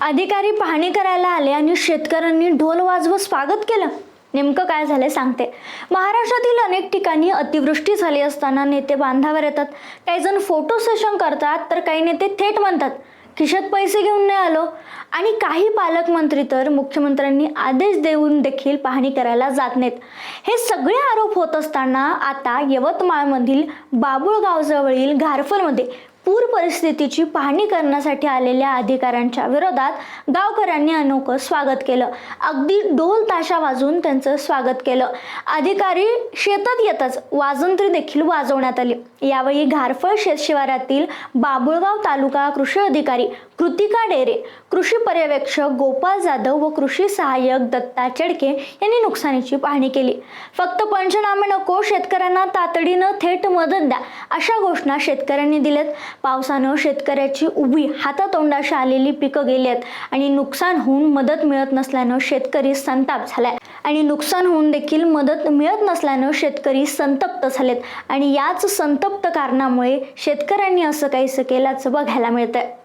अधिकारी पाहणी करायला आले आणि शेतकऱ्यांनी ढोल वाजवत स्वागत केलं. नेमकं काय झालं सांगते. महाराष्ट्रातील अनेक ठिकाणी अतिवृष्टी झाली असताना नेते बांधावर येतात. काही जण फोटो सेशन करतात तर काही नेते थेट म्हणतात खिशात पैसे घेऊन नाही आलो. आणि काही पालकमंत्री तर मुख्यमंत्र्यांनी आदेश देऊन देखील पाहणी करायला जात नाहीत. हे सगळे आरोप होत असताना आता यवतमाळमधील बाबुळगावजवळील घारफलमध्ये पूर परिस्थितीची पाहणी करण्यासाठी आलेल्या अधिकाऱ्यांच्या विरोधात गावकऱ्यांनी अनोखं स्वागत केलं. अगदी ढोल ताशा वाजवून त्यांचं स्वागत केलं. अधिकारी शेतात येतच वाजंत्री देखील वाजवण्यात आली. यावेळी घारफळ शेतशिवारातील बाबुळगाव तालुका कृषी अधिकारी कृतिका डेरे कृषी पर्यवेक्षक गोपाल जाधव व कृषी सहाय्यक दत्ता चेडके यांनी नुकसानीची पाहणी केली. फक्त पंचनामे नको शेतकऱ्यांना तातडीनं थेट मदत द्या अशा घोषणा शेतकऱ्यांनी दिल्यात. पावसानं शेतकऱ्याची उभी हातातोंडाशी आलेली पिकं गेली आहेत आणि नुकसान होऊन मदत मिळत नसल्यानं शेतकरी संताप झालाय. आणि नुकसान होऊन देखील मदत मिळत नसल्यानं शेतकरी संतप्त झालेत. आणि याच संतप्त कारणामुळे शेतकऱ्यांनी असं काहीसं केल्याचं बघायला मिळतंय.